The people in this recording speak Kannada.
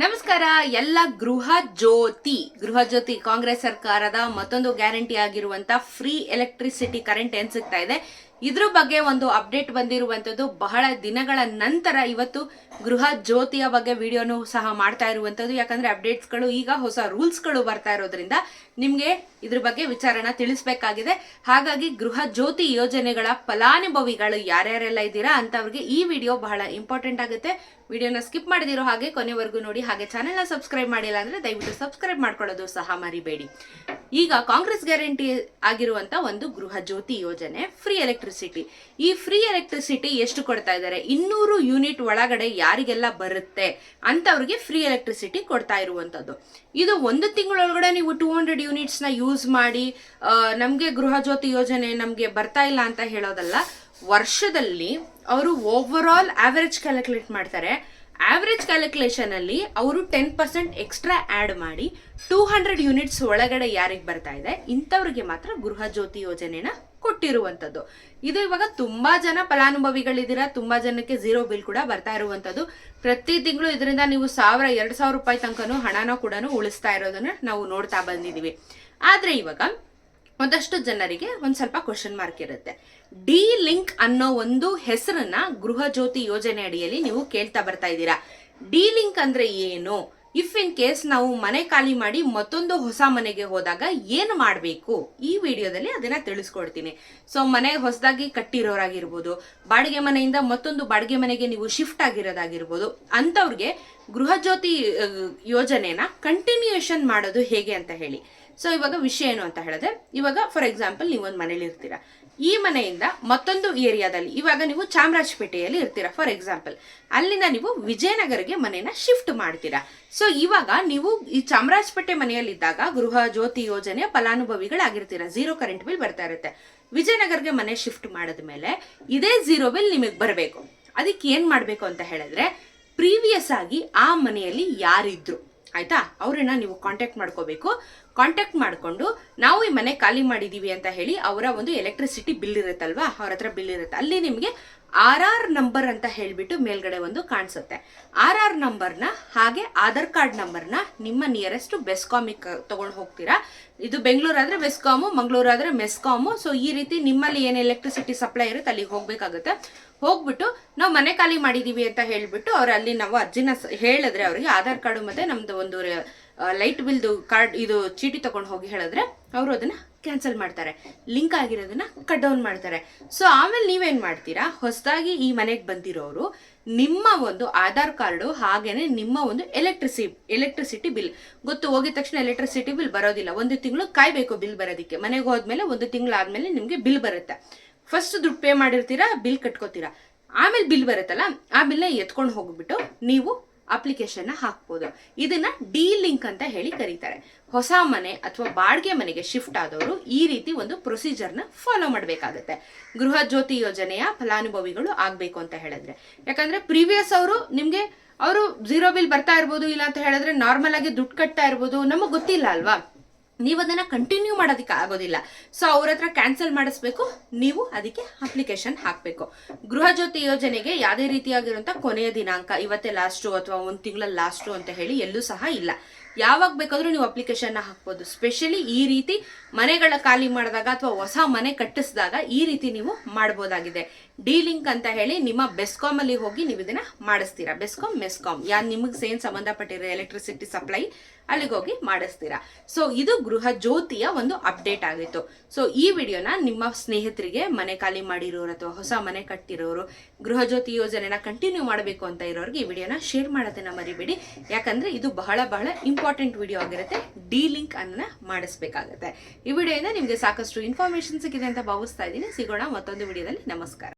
ನಮಸ್ಕಾರ, ಎಲ್ಲ ಗೃಹ ಜ್ಯೋತಿ ಗೃಹ ಜ್ಯೋತಿ ಕಾಂಗ್ರೆಸ್ ಸರ್ಕಾರದ ಮತ್ತೊಂದು ಗ್ಯಾರಂಟಿ ಆಗಿರುವಂತ ಫ್ರೀ ಎಲೆಕ್ಟ್ರಿಸಿಟಿ ಕರೆಂಟ್ ಏನ್ ಸಿಗ್ತಾ ಇದೆ? ಇದ್ರ ಬಗ್ಗೆ ಒಂದು ಅಪ್ಡೇಟ್ ಬಂದಿರುವಂತದ್ದು ಬಹಳ ದಿನಗಳ ನಂತರ ಇವತ್ತು ಗೃಹ ಜ್ಯೋತಿಯ ಬಗ್ಗೆ ವಿಡಿಯೋನು ಸಹ ಮಾಡ್ತಾ ಇರುವಂಥದ್ದು. ಯಾಕಂದ್ರೆ ಅಪ್ಡೇಟ್ಸ್ಗಳು ಈಗ ಹೊಸ ರೂಲ್ಸ್ಗಳು ಬರ್ತಾ ಇರೋದ್ರಿಂದ ನಿಮಗೆ ಇದ್ರ ಬಗ್ಗೆ ವಿಚಾರನ ತಿಳಿಸ್ಬೇಕಾಗಿದೆ. ಹಾಗಾಗಿ ಗೃಹ ಜ್ಯೋತಿ ಯೋಜನೆಗಳ ಫಲಾನುಭವಿಗಳು ಯಾರ್ಯಾರೆಲ್ಲ ಇದ್ದೀರಾ ಅಂತವ್ರಿಗೆ ಈ ವಿಡಿಯೋ ಬಹಳ ಇಂಪಾರ್ಟೆಂಟ್ ಆಗುತ್ತೆ. ವಿಡಿಯೋನ ಸ್ಕಿಪ್ ಮಾಡಿದಿರೋ ಹಾಗೆ ಕೊನೆವರೆಗೂ ನೋಡಿ, ಹಾಗೆ ಚಾನೆಲ್ನ ಸಬ್ಸ್ಕ್ರೈಬ್ ಮಾಡಿಲ್ಲ ಅಂದ್ರೆ ದಯವಿಟ್ಟು ಸಬ್ಸ್ಕ್ರೈಬ್ ಮಾಡ್ಕೊಳ್ಳೋದು ಸಹ ಮರಿಬೇಡಿ. ಈಗ ಕಾಂಗ್ರೆಸ್ ಗ್ಯಾರಂಟಿ ಆಗಿರುವಂತ ಒಂದು ಗೃಹ ಜ್ಯೋತಿ ಯೋಜನೆ ಫ್ರೀ ಎಲೆಕ್ಟ್ರಿಸಿಟಿ ಈ ಫ್ರೀ ಎಲೆಕ್ಟ್ರಿಸಿಟಿ ಎಷ್ಟು ಕೊಡ್ತಾ ಇದ್ದಾರೆ? ಇನ್ನೂರು ಯೂನಿಟ್ ಒಳಗಡೆ ಯಾರಿಗೆಲ್ಲ ಬರುತ್ತೆ ಅಂತವ್ರಿಗೆ ಫ್ರೀ ಎಲೆಕ್ಟ್ರಿಸಿಟಿ ಕೊಡ್ತಾ ಇರುವಂತದ್ದು. ಇದು ಒಂದು ತಿಂಗಳೊಳಗಡೆ ನೀವು ಟೂ ಹಂಡ್ರೆಡ್ ಯೂನಿಟ್ಸ್ನ ಯೂಸ್ ಮಾಡಿ ನಮ್ಗೆ ಗೃಹ ಜ್ಯೋತಿ ಯೋಜನೆ ನಮಗೆ ಬರ್ತಾ ಇಲ್ಲ ಅಂತ ಹೇಳೋದಲ್ಲ, ವರ್ಷದಲ್ಲಿ ಅವರು ಓವರ್ ಆಲ್ ಆವರೇಜ್ ಕ್ಯಾಲ್ಕುಲೇಟ್ ಮಾಡ್ತಾರೆ. ಆವರೇಜ್ ಕ್ಯಾಲ್ಕುಲೇಷನ್ ಅಲ್ಲಿ ಅವರು ಟೆನ್ ಪರ್ಸೆಂಟ್ ಎಕ್ಸ್ಟ್ರಾ ಆಡ್ ಮಾಡಿ ಟೂ ಹಂಡ್ರೆಡ್ ಯೂನಿಟ್ಸ್ ಒಳಗಡೆ ಯಾರಿಗೆ ಬರ್ತಾ ಇದೆ? ಇಂಥವ್ರಿಗೆ ಮಾತ್ರ ಗೃಹ ಜ್ಯೋತಿ ಯೋಜನೆನ ಕೊಟ್ಟಿರುವಂತದ್ದು ಇದು ಇವಾಗ ತುಂಬಾ ಜನ ಫಲಾನುಭವಿಗಳಿದ್ದೀರಾ? ತುಂಬಾ ಜನಕ್ಕೆ ಝೀರೋ ಬಿಲ್ ಕೂಡ ಬರ್ತಾ ಇರುವಂತದ್ದು ಪ್ರತಿ ತಿಂಗಳು ಇದರಿಂದ ನೀವು ಸಾವಿರ, ಎರಡು ಸಾವಿರ ರೂಪಾಯಿ ತನಕನೂ ಹಣನ ಕೂಡ ಉಳಿಸ್ತಾ ಇರೋದನ್ನ ನಾವು ನೋಡ್ತಾ ಬಂದಿದೀವಿ ಆದರೆ ಇವಾಗ ಒಂದಷ್ಟು ಜನರಿಗೆ ಒಂದು ಸ್ವಲ್ಪ ಕ್ವಶನ್ ಮಾರ್ಕ್ ಇರುತ್ತೆ. ಡಿ ಲಿಂಕ್ ಅನ್ನೋ ಒಂದು ಹೆಸರನ್ನ ಗೃಹ ಜ್ಯೋತಿ ಯೋಜನೆ ಅಡಿಯಲ್ಲಿ ನೀವು ಕೇಳ್ತಾ ಬರ್ತಾ ಇದ್ದೀರಾ. ಡಿ ಲಿಂಕ್ ಅಂದ್ರೆ ಏನು? ಇಫ್ ಇನ್ ಕೇಸ್ ನಾವು ಮನೆ ಖಾಲಿ ಮಾಡಿ ಮತ್ತೊಂದು ಹೊಸ ಮನೆಗೆ ಹೋದಾಗ ಏನು ಮಾಡಬೇಕು? ಈ ವಿಡಿಯೋದಲ್ಲಿ ಅದನ್ನ ತಿಳಿಸ್ಕೊಡ್ತೀನಿ. ಸೊ ಮನೆ ಹೊಸದಾಗಿ ಕಟ್ಟಿರೋರಾಗಿರ್ಬೋದು ಬಾಡಿಗೆ ಮನೆಯಿಂದ ಮತ್ತೊಂದು ಬಾಡಿಗೆ ಮನೆಗೆ ನೀವು ಶಿಫ್ಟ್ ಆಗಿರೋದಾಗಿರ್ಬೋದು ಅಂಥವ್ರಿಗೆ ಗೃಹ ಜ್ಯೋತಿ ಆ, ಯೋಜನೆನ ಕಂಟಿನ್ಯೂಯೇಷನ್ ಮಾಡೋದು ಹೇಗೆ ಅಂತ ಹೇಳಿ. ಸೊ ಇವಾಗ ವಿಷಯ ಏನು ಅಂತ ಹೇಳಿದ್ರೆ, ಇವಾಗ ಫಾರ್ ಎಕ್ಸಾಂಪಲ್ ಒಂದು ಮನೇಲಿ ಇರ್ತೀರಾ. ಈ ಮನೆಯಿಂದ ಮತ್ತೊಂದು ಏರಿಯಾದಲ್ಲಿ, ಇವಾಗ ನೀವು ಚಾಮರಾಜಪೇಟೆಯಲ್ಲಿ ಇರ್ತೀರಾ ಫಾರ್ ಎಕ್ಸಾಂಪಲ್ ಅಲ್ಲಿಂದ ನೀವು ವಿಜಯನಗರಗೆ ಮನೆಯನ್ನ ಶಿಫ್ಟ್ ಮಾಡ್ತೀರಾ. ಸೊ ಇವಾಗ ನೀವು ಈ ಚಾಮರಾಜಪೇಟೆ ಮನೆಯಲ್ಲಿದ್ದಾಗ ಗೃಹ ಜ್ಯೋತಿ ಯೋಜನೆ ಫಲಾನುಭವಿಗಳಾಗಿರ್ತೀರಾ. ಝೀರೋ ಕರೆಂಟ್ ಬಿಲ್ ಬರ್ತಾ ಇರುತ್ತೆ. ವಿಜಯನಗರ್ಗೆ ಮನೆ ಶಿಫ್ಟ್ ಮಾಡಿದ ಮೇಲೆ ಇದೇ ಝೀರೋ ಬಿಲ್ ನಿಮಗೆ ಬರಬೇಕು. ಅದಕ್ಕೆ ಏನು ಮಾಡಬೇಕು ಅಂತ ಹೇಳಿದ್ರೆ ಪ್ರೀವಿಯಸ್ ಆಗಿ ಆ ಮನೆಯಲ್ಲಿ ಯಾರಿದ್ರು, ಆಯ್ತಾ, ಅವ್ರನ್ನ ನೀವು ಕಾಂಟ್ಯಾಕ್ಟ್ ಮಾಡ್ಕೋಬೇಕು. ಕಾಂಟ್ಯಾಕ್ಟ್ ಮಾಡಿಕೊಂಡು ನಾವು ಈ ಮನೆ ಖಾಲಿ ಮಾಡಿದ್ದೀವಿ ಅಂತ ಹೇಳಿ ಅವರ ಒಂದು ಎಲೆಕ್ಟ್ರಿಸಿಟಿ ಬಿಲ್ ಇರುತ್ತಲ್ವಾ? ಅವ್ರ ಹತ್ರ ಬಿಲ್ ಇರುತ್ತೆ. ಅಲ್ಲಿ ನಿಮಗೆ ಆರ್ ಆರ್ ನಂಬರ್ ಅಂತ ಹೇಳಿಬಿಟ್ಟು ಮೇಲ್ಗಡೆ ಒಂದು ಕಾಣಿಸುತ್ತೆ. ಆರ್ ಆರ್ ನಂಬರ್ನ ಹಾಗೆ ಆಧಾರ್ ಕಾರ್ಡ್ ನಂಬರ್ನ ನಿಮ್ಮ ನಿಯರೆಸ್ಟ್ ಬೆಸ್ಕಾಮಿಗೆ ತೊಗೊಂಡು ಹೋಗ್ತೀರಾ? ಇದು ಬೆಂಗಳೂರು ಆದ್ರೆ ಬೆಸ್ಕಾಮು ಮಂಗಳೂರು ಆದ್ರೆ ಮೆಸ್ಕಾಮು ಸೊ ಈ ರೀತಿ ನಿಮ್ಮಲ್ಲಿ ಏನು ಎಲೆಕ್ಟ್ರಿಸಿಟಿ ಸಪ್ಲೈ ಇರುತ್ತೆ ಅಲ್ಲಿಗೆ ಹೋಗಬೇಕಾಗುತ್ತೆ. ಹೋಗ್ಬಿಟ್ಟು ನಾವು ಮನೆ ಖಾಲಿ ಮಾಡಿದ್ದೀವಿ ಅಂತ ಹೇಳಿಬಿಟ್ಟು ಅವರು ಅಲ್ಲಿ ನಾವು ಅರ್ಜಿನ ಹೇಳಿದ್ರೆ ಅವರಿಗೆ ಆಧಾರ್ ಕಾರ್ಡು ಮತ್ತು ನಮ್ಮದು ಒಂದು ಲೈಟ್ ಬಿಲ್ದು ಕಾರ್ಡ್ ಇದು ಚೀಟಿ ತಗೊಂಡು ಹೋಗಿ ಹೇಳಿದ್ರೆ ಅವರು ಅದನ್ನ ಕ್ಯಾನ್ಸಲ್ ಮಾಡ್ತಾರೆ. ಲಿಂಕ್ ಆಗಿರೋದನ್ನ ಕಟ್ ಡೌನ್ ಮಾಡ್ತಾರೆ. ಸೊ ಆಮೇಲೆ ನೀವೇನು ಮಾಡ್ತೀರಾ? ಹೊಸದಾಗಿ ಈ ಮನೆಗೆ ಬಂದಿರೋರು ನಿಮ್ಮ ಒಂದು ಆಧಾರ್ ಕಾರ್ಡು ಹಾಗೇನೆ ನಿಮ್ಮ ಒಂದು ಎಲೆಕ್ಟ್ರಿಸಿ ಎಲೆಕ್ಟ್ರಿಸಿಟಿ ಬಿಲ್ ಗೊತ್ತು, ಹೋಗಿದ ತಕ್ಷಣ ಎಲೆಕ್ಟ್ರಿಸಿಟಿ ಬಿಲ್ ಬರೋದಿಲ್ಲ. ಒಂದು ತಿಂಗಳು ಕಾಯಬೇಕು ಬಿಲ್ ಬರೋದಕ್ಕೆ. ಮನೆಗೆ ಹೋದ್ಮೇಲೆ ಒಂದು ತಿಂಗಳು ಆದ್ಮೇಲೆ ನಿಮಗೆ ಬಿಲ್ ಬರುತ್ತೆ. ಫಸ್ಟ್ ದುಡ್ಡು ಪೇ ಮಾಡಿರ್ತೀರಾ ಬಿಲ್ ಕಟ್ಕೋತೀರಾ? ಆಮೇಲೆ ಬಿಲ್ ಬರುತ್ತಲ್ಲ, ಆ ಬಿಲ್ನ ಎತ್ಕೊಂಡು ಹೋಗ್ಬಿಟ್ಟು ನೀವು ಅಪ್ಲಿಕೇಶನ್ ಹಾಕ್ಬೋದು. ಇದನ್ನ ಡಿ ಲಿಂಕ್ ಅಂತ ಹೇಳಿ ಕರೀತಾರೆ. ಹೊಸ ಮನೆ ಅಥವಾ ಬಾಡಿಗೆ ಮನೆಗೆ ಶಿಫ್ಟ್ ಆದವರು ಈ ರೀತಿ ಒಂದು ಪ್ರೊಸೀಜರ್ನ ಫಾಲೋ ಮಾಡಬೇಕಾಗತ್ತೆ. ಗೃಹ ಜ್ಯೋತಿ ಯೋಜನೆಯ ಫಲಾನುಭವಿಗಳು ಆಗಬೇಕು ಅಂತ ಹೇಳಿದ್ರೆ. ಯಾಕಂದ್ರೆ ಪ್ರೀವಿಯಸ್ ಅವರು ನಿಮಗೆ ಅವರು ಝೀರೋ ಬಿಲ್ ಬರ್ತಾ ಇರ್ಬೋದು ಇಲ್ಲ ಅಂತ ಹೇಳಿದ್ರೆ ನಾರ್ಮಲ್ ಆಗಿ ದುಡ್ಡು ಕಟ್ತಾ ಇರ್ಬೋದು, ನಮಗೆ ಗೊತ್ತಿಲ್ಲ ಅಲ್ವಾ? ನೀವು ಅದನ್ನ ಕಂಟಿನ್ಯೂ ಮಾಡೋದಕ್ಕೆ ಆಗೋದಿಲ್ಲ. ಸೊ ಅವ್ರ ಹತ್ರ ಕ್ಯಾನ್ಸಲ್ ಮಾಡಿಸ್ಬೇಕು. ನೀವು ಅದಕ್ಕೆ ಅಪ್ಲಿಕೇಶನ್ ಹಾಕಬೇಕು. ಗೃಹ ಜ್ಯೋತಿ ಯೋಜನೆಗೆ ಯಾವುದೇ ರೀತಿಯಾಗಿರುವಂತ ಕೊನೆಯ ದಿನಾಂಕ, ಇವತ್ತೇ ಲಾಸ್ಟು ಅಥವಾ ಒಂದು ತಿಂಗಳ ಲಾಸ್ಟು ಅಂತ ಹೇಳಿ ಎಲ್ಲೂ ಸಹ ಇಲ್ಲ. ಯಾವಾಗ ಬೇಕಾದರೂ ನೀವು ಅಪ್ಲಿಕೇಶನ್ ಹಾಕ್ಬೋದು. ಸ್ಪೆಷಲಿ ಈ ರೀತಿ ಮನೆಗಳ ಖಾಲಿ ಮಾಡಿದಾಗ ಅಥವಾ ಹೊಸ ಮನೆ ಕಟ್ಟಿಸಿದಾಗ ಈ ರೀತಿ ನೀವು ಮಾಡ್ಬೋದಾಗಿದೆ. ಡಿ ಲಿಂಕ್ ಅಂತ ಹೇಳಿ ನಿಮ್ಮ ಬೆಸ್ಕಾಮಲ್ಲಿ ಹೋಗಿ ನೀವು ಇದನ್ನ ಮಾಡಿಸ್ತೀರಾ. ಬೆಸ್ಕಾಮ್ ಮೆಸ್ಕಾಮ್ ಯಾ ನಿಮಗೆ ಸೇನ್ ಸಂಬಂಧಪಟ್ಟಿರೋ ಎಲೆಕ್ಟ್ರಿಸಿಟಿ ಸಪ್ಲೈ ಅಲ್ಲಿಗೆ ಹೋಗಿ ಮಾಡಿಸ್ತೀರಾ. ಸೊ ಇದು ಗೃಹ ಜ್ಯೋತಿಯ ಒಂದು ಅಪ್ಡೇಟ್ ಆಗಿತ್ತು. ಸೊ ಈ ವಿಡಿಯೋನ ನಿಮ್ಮ ಸ್ನೇಹಿತರಿಗೆ ಮನೆ ಖಾಲಿ ಮಾಡಿರೋರು ಅಥವಾ ಹೊಸ ಮನೆ ಕಟ್ಟಿರೋರು, ಗೃಹ ಜ್ಯೋತಿ ಯೋಜನೆನ ಕಂಟಿನ್ಯೂ ಮಾಡಬೇಕು ಅಂತ ಇರೋರಿಗೆ ಈ ವಿಡಿಯೋನ ಶೇರ್ ಮಾಡೋದನ್ನ ಮರಿಬೇಡಿ. ಯಾಕಂದ್ರೆ ಇದು ಬಹಳ ಬಹಳ ಇಂಪಾರ್ಟೆಂಟ್ ವಿಡಿಯೋ ಆಗಿರುತ್ತೆ ಡಿ ಲಿಂಕ್ ಅನ್ನ ಮಾಡಿಸ್ಬೇಕಾಗತ್ತೆ. ಈ ವಿಡಿಯೋಯಿಂದ ನಿಮಗೆ ಸಾಕಷ್ಟು ಇನ್ಫಾರ್ಮೇಶನ್ ಸಿಕ್ಕಿದೆ ಅಂತ ಭಾವಿಸ್ತಾ ಇದ್ದೀನಿ. ಸಿಗೋಣ ಮತ್ತೊಂದು ವಿಡಿಯೋದಲ್ಲಿ. ನಮಸ್ಕಾರ.